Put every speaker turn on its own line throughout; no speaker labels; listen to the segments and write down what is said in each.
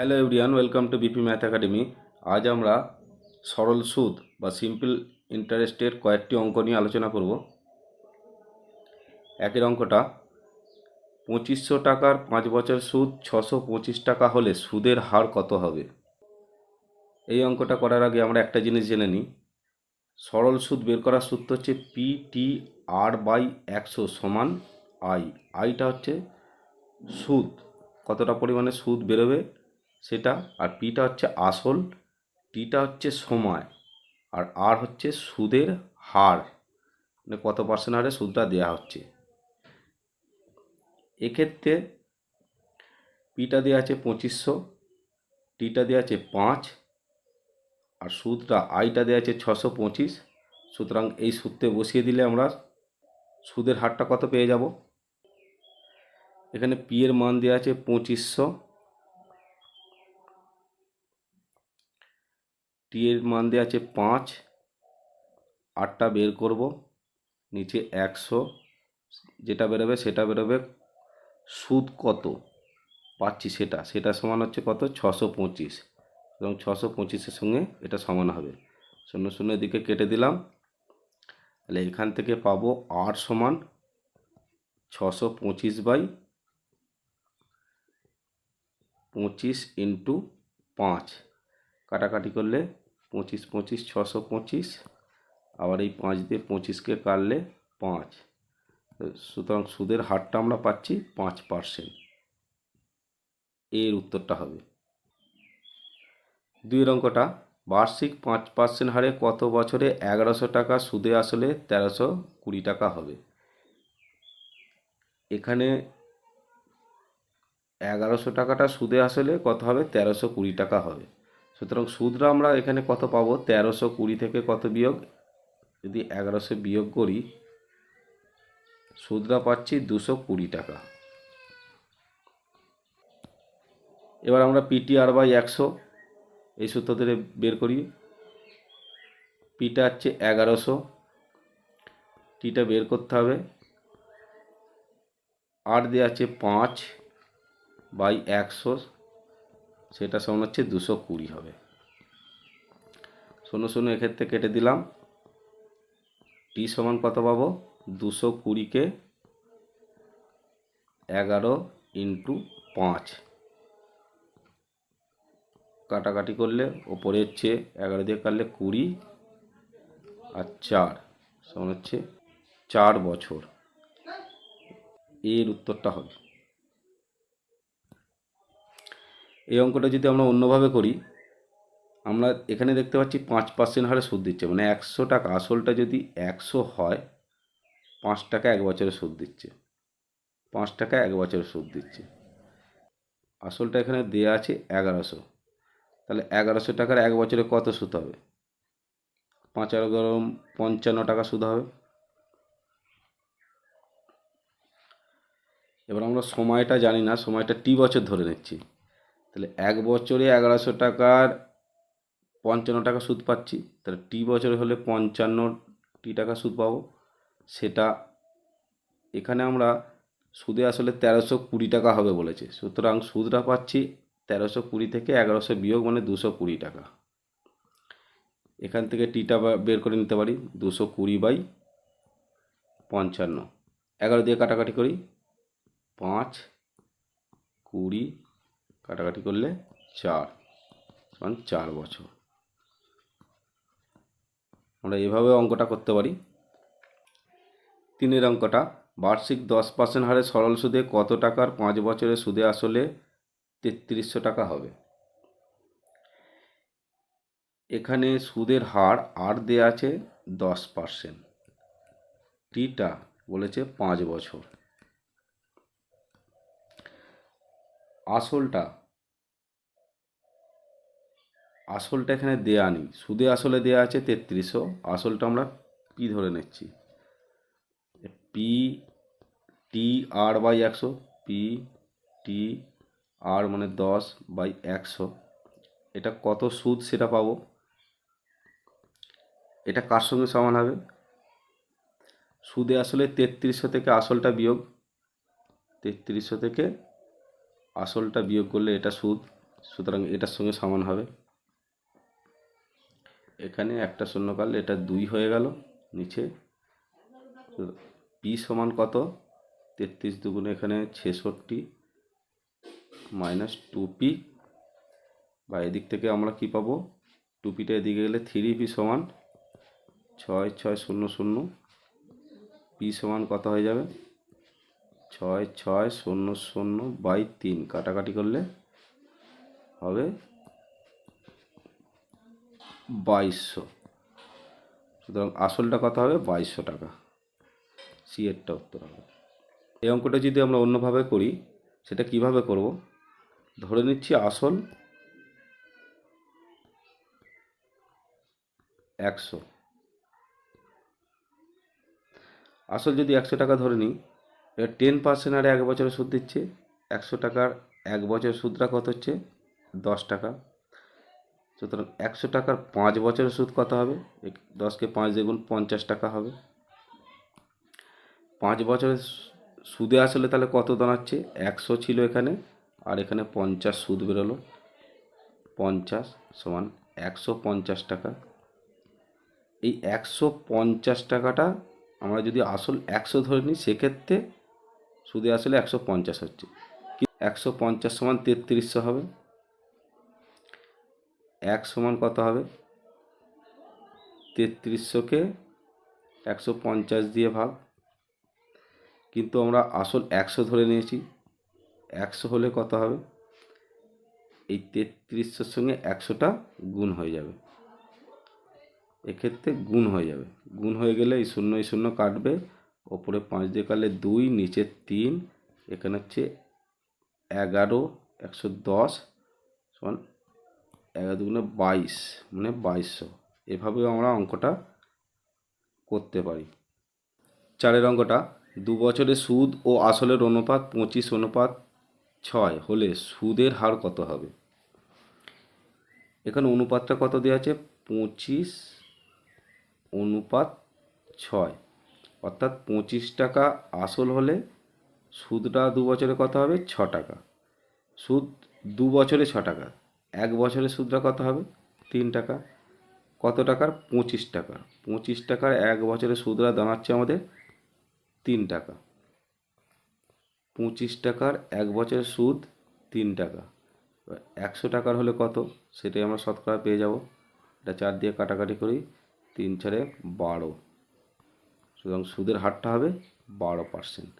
Hello everyone welcome to BP math academy আজ আমরা সরল সুদ বা সিম্পল ইন্টারেস্টের কয়েকটি অঙ্ক নিয়ে আলোচনা করব। একের অঙ্কটা, পঁচিশশো টাকার পাঁচ বছর সুদ, ছশো পঁচিশ টাকা হলে সুদের হার কত হবে? এই অঙ্কটা করার আগে আমরা একটা জিনিস জেনে নিই। সরল সুদ বের করার সূত্র হচ্ছে পি টি আর বাই একশো সমান আই আইটা হচ্ছে সুদ। কতটা পরিমাণে সুদ বেরোবে? সেটা আর পিটা হচ্ছে আসল টিটা হচ্ছে সময়, আর আর হচ্ছে সুদের হার মানে কত পার্সেন্ট হারে সুদটা দেওয়া হচ্ছে। এক্ষেত্রে পিটা দেওয়া আছে পঁচিশশো টিটা দেওয়া আছে পাঁচ, আর সুদটা আইটা দেওয়া আছে ছশো পঁচিশ। সুতরাং এই সূত্রে বসিয়ে দিলে আমরা সুদের হারটা কত পেয়ে যাব? এখানে পি এর মান দেওয়া আছে পঁচিশশো টি এর মান দেওয়া আছে পাঁচ। আটটা বের করব, নিচে একশো। যেটা বেরোবে সেটা বেরোবে, সুদ কত? পাচ্ছি সেটা। সেটা সমান হচ্ছে কত? ছশো পঁচিশ। এবং ছশো পঁচিশের সঙ্গে এটা সমান হবে। শূন্য শূন্য দিকে কেটে দিলাম। তাহলে এখান থেকে পাবো আট সমান ছশো পঁচিশ বাই পঁচিশ ইন্টু পাঁচ। কাটাকাটি করলে পঁচিশ পঁচিশ, ছশো পঁচিশ, আবার এই পাঁচ দিয়ে পঁচিশকে কাটলে পাঁচ। সুতরাং সুদের হারটা আমরা পাচ্ছি পাঁচ পার্সেন্ট। এর উত্তরটা হবে। দুই অঙ্কটা, বার্ষিক পাঁচ পার্সেন্ট হারে কত বছরে এগারোশো টাকা সুদে আসলে তেরোশো কুড়ি টাকা হবে? এখানে এগারোশো টাকাটা সুদে আসলে কত হবে? তেরোশো কুড়ি টাকা হবে। সুতরাং সুদরা আমরা এখানে কত পাবো? তেরোশো কুড়ি থেকে কত বিয়োগ? যদি এগারোশো বিয়োগ করি, সুদরা পাচ্ছি দুশো কুড়ি টাকা। এবার আমরা পিটিআর বাই একশো, এই সূত্র ধরে বের করি। পিটা হচ্ছে এগারোশো, টিটা বের করতে হবে। আর দেওয়া আছে পাঁচ বাই একশো সেটা সমান হচ্ছে দুশো কুড়ি হবে। শূন্য শূন্য এক্ষেত্রে কেটে দিলাম। টি সমান কত পাবো? দুশো কুড়িকে এগারো ইন্টু পাঁচ। কাটাকাটি করলে ওপরে হচ্ছে এগারো দিয়ে কাটলে কুড়ি আর চার। সমান হচ্ছে চার বছর। এর উত্তরটা হবে। এই অঙ্কটা যদি আমরা অন্যভাবে করি, আমরা এখানে দেখতে পাচ্ছি পাঁচ পার্সেন্ট হারে সুদ দিচ্ছে। মানে একশো টাকা, আসলটা যদি একশো হয়, পাঁচ টাকা এক বছরে সুদ দিচ্ছে। পাঁচ টাকা এক বছরে সুদ দিচ্ছে। আসলটা এখানে দেয়া আছে এগারোশো। তাহলে এগারোশো টাকার এক বছরে কত সুদ হবে? পাঁচ এগারো পঞ্চান্ন টাকা সুদ হবে। এবার আমরা সময়টা জানি না, সময়টা টি বছর ধরে নিচ্ছি। তাহলে এক বছরে এগারোশো টাকার পঞ্চান্ন টাকা সুদ পাচ্ছি। তাহলে টি বছরে হলে পঞ্চান্ন টি টাকা সুদ পাবো। সেটা এখানে আমরা সুদে আসলে তেরোশো কুড়ি টাকা হবে বলেছে। সুতরাং সুদটা পাচ্ছি তেরোশো কুড়ি থেকে এগারোশো বিয়োগ মানে দুশো কুড়ি টাকা। এখান থেকে টিটা বের করে নিতে পারি। দুশো কুড়ি বাই পঞ্চান্ন। এগারো দিয়ে কাটাকাটি করি। পাঁচ কুড়ি কাটাকাটি করলে চার, সমান চার বছর। আমরা এভাবে অঙ্কটা করতে পারি। তিনের অঙ্কটা, বার্ষিক দশ পার্সেন্ট হারে সরল সুদে কত টাকার পাঁচ বছরের সুদে আসলে তেত্রিশশো টাকা হবে? এখানে সুদের হার আর দেয়া আছে দশ পার্সেন্ট টিটা বলেছে পাঁচ বছর। আসলটা আসলটা এখানে দেয়া নেই। সুদে আসলে দেয়া আছে তেত্রিশশো। আসলটা আমরা পি ধরে নিচ্ছি। পি টি আর বাই একশো পি টি আর মানে দশ বাই একশো। এটা কত সুদ সেটা পাবো? এটা কার সঙ্গে সমান হবে? সুদে আসলে তেত্রিশশো থেকে আসলটা বিয়োগ। তেত্রিশশো থেকে আসলটা বিয়োগ করলে এটা সুদ। সুতরাং এটার সঙ্গে সমান হবে। এখানে একটা শূন্য কাটলে এটা দুই হয়ে গেল, নিচে। পি সমান কত? তেত্রিশ দুগুণে এখানে ছেষট্টি মাইনাস টু পি বা এদিক থেকে আমরা কি পাবো? টু পিটা এদিকে গেলে থ্রি পি সমান ছয় ছয়, শূন্য শূন্য। পি সমান কত হয়ে যাবে? ছয় ছয়, শূন্য শূন্য বাই তিন। কাটাকাটি করলে হবে বাইশশো। সুতরাং আসলটা কত হবে? বাইশশো টাকা। সি এরটা উত্তর হবে। এই অঙ্কটা যদি আমরা অন্যভাবে করি, সেটা কীভাবে করব? ধরে নিচ্ছি আসল একশো। আসল যদি একশো টাকা ধরে নিই, এবার টেন পার্সেন্ট আর এক বছরের সুদ দিচ্ছে। একশো টাকার এক বছরের সুদটা কত হচ্ছে? দশ টাকা। সুতরাং একশো টাকার পাঁচ বছরের সুদ কত হবে? দশকে পাঁচ দ্বিগুণ পঞ্চাশ টাকা হবে। পাঁচ বছরের সুদে আসলে তাহলে কত দাঁড়াচ্ছে? একশো ছিল এখানে, আর এখানে পঞ্চাশ সুদ বেরোলো। পঞ্চাশ সমান একশো পঞ্চাশ টাকা। এই একশো পঞ্চাশ টাকাটা আমরা যদি আসল একশো ধরে নিই, সেক্ষেত্রে সুদে আসলে একশো পঞ্চাশ হচ্ছে। একশো পঞ্চাশ সমান তেত্রিশশো হবে। এক সমান কত হবে? তেত্রিশশোকে একশো পঞ্চাশ দিয়ে ভাগ। কিন্তু আমরা আসল একশো ধরে নিয়েছি। একশো হলে কত হবে? এই তেত্রিশশোর সঙ্গে একশোটা গুণ হয়ে যাবে। এক্ষেত্রে গুণ হয়ে যাবে। গুণ হয়ে গেলে এই শূন্য এই শূন্য কাটবে। ওপরে পাঁচ দিয়ে কাটলে দুই, নিচে তিন, এখানে হচ্ছে এগারো, একশো দশ, সমান এগারো দুগুণে বাইশ মানে বাইশশো। এভাবেও আমরা অঙ্কটা করতে পারি। চারের অঙ্কটা, দু বছরে সুদ ও আসলের অনুপাত পঁচিশ অনুপাত ছয় হলে সুদের হার কত হবে? এখানে অনুপাতটা কত দেওয়া আছে? পঁচিশ অনুপাত ছয়। অর্থাৎ পঁচিশ টাকা আসল হলে সুদটা দু বছরে কত হবে? ছ টাকা। সুদ দু বছরে ছ টাকা। এক বছরের সুদটা কত হবে? তিন টাকা। কত টাকার? পঁচিশ টাকা। পঁচিশ টাকার এক বছরে সুদরা দাঁড়াচ্ছে আমাদের তিন টাকা। পঁচিশ টাকার এক বছরের সুদ তিন টাকা। একশো টাকার হলে কত? সেটাই আমরা শতকরা পেয়ে যাব। এটা চার দিয়ে কাটাকাটি করি, তিন চারে বারো। সুতরাং সুদের হারটা হবে বারো পার্সেন্ট।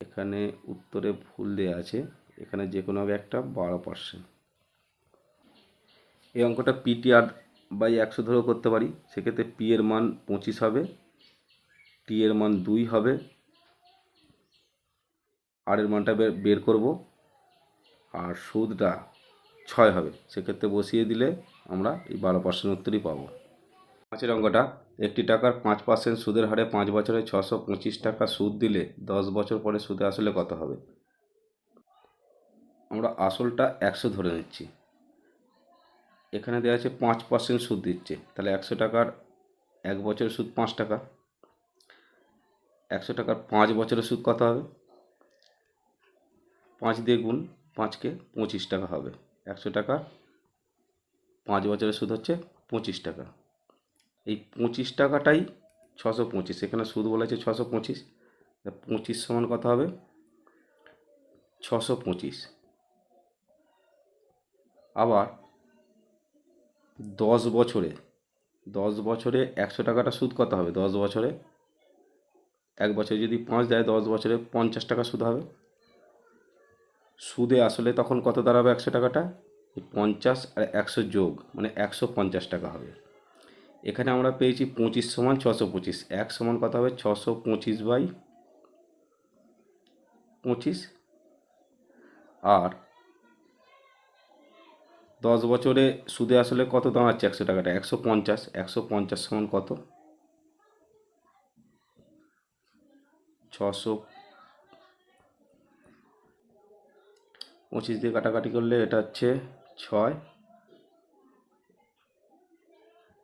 এখানে উত্তরে ভুল দেওয়া আছে। এখানে যে কোনো হবে একটা বারো পার্সেন্ট। এই অঙ্কটা পিটি আর বাই একশো ধরেও করতে পারি। সেক্ষেত্রে পি এর মান পঁচিশ হবে টি এর মান দুই হবে আর এর মানটা বের করব, আর সুদটা ছয় হবে। সেক্ষেত্রে বসিয়ে দিলে আমরা এই বারো পার্সেন্ট উত্তরই পাবো। পাঁচের অঙ্কটা, একটি টাকার পাঁচ পার্সেন্ট সুদের হারে পাঁচ বছরে ছশো পঁচিশ টাকা সুদ দিলে দশ বছর পরে সুদে আসলে কত হবে? আমরা আসলটা একশো ধরে নিচ্ছি। এখানে দেওয়া আছে পাঁচ পার্সেন্ট সুদ দিচ্ছে। তাহলে একশো টাকার এক বছরের সুদ পাঁচ টাকা। একশো টাকার পাঁচ বছরের সুদ কত হবে? পাঁচ দিয়ে গুণ পাঁচকে পঁচিশ টাকা হবে। একশো টাকা পাঁচ বছরের সুদ হচ্ছে পঁচিশ টাকা। এই পঁচিশ টাকাটাই ছশো পঁচিশ। এখানে সুদ বলেছে ছশো পঁচিশ। পঁচিশ সমান কত হবে? ছশো পঁচিশ। আবার দশ বছরে দশ বছরে একশো টাকাটা সুদ কত হবে? দশ বছরে? এক বছরে যদি পাঁচ দেয়, দশ বছরে পঞ্চাশ টাকা সুদ হবে। সুদে আসলে তখন কত দাঁড়াবে একশো টাকাটা? পঞ্চাশ আর একশো যোগ মানে একশো পঞ্চাশ টাকা হবে। এখানে আমরা পেয়েছি পঁচিশ সমান ছশো পঁচিশ। এক সমান কত হবে? ছশো পঁচিশ বাই পঁচিশ। আর দশ বছরে সুদে আসলে কত দাঁড়াচ্ছে একশো টাকাটা? একশো পঞ্চাশ। একশো পঞ্চাশ সমান কত? ছশো পঁচিশ দিয়ে কাটাকাটি করলে এটা হচ্ছে ছয়।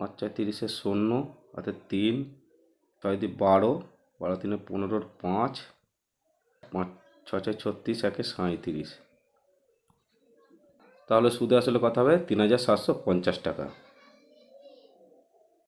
পাঁচ চার তিরিশে শূন্য অর্থাৎ তিন। ছয় দিয়ে বারো বারো তিনে পনেরোর পাঁচ। পাঁচ, ছয় ছয় ছত্রিশ, একে সাঁইত্রিশ। তাহলে সুদে আসলে কথা হবে? তিন হাজার সাতশো পঞ্চাশ টাকা।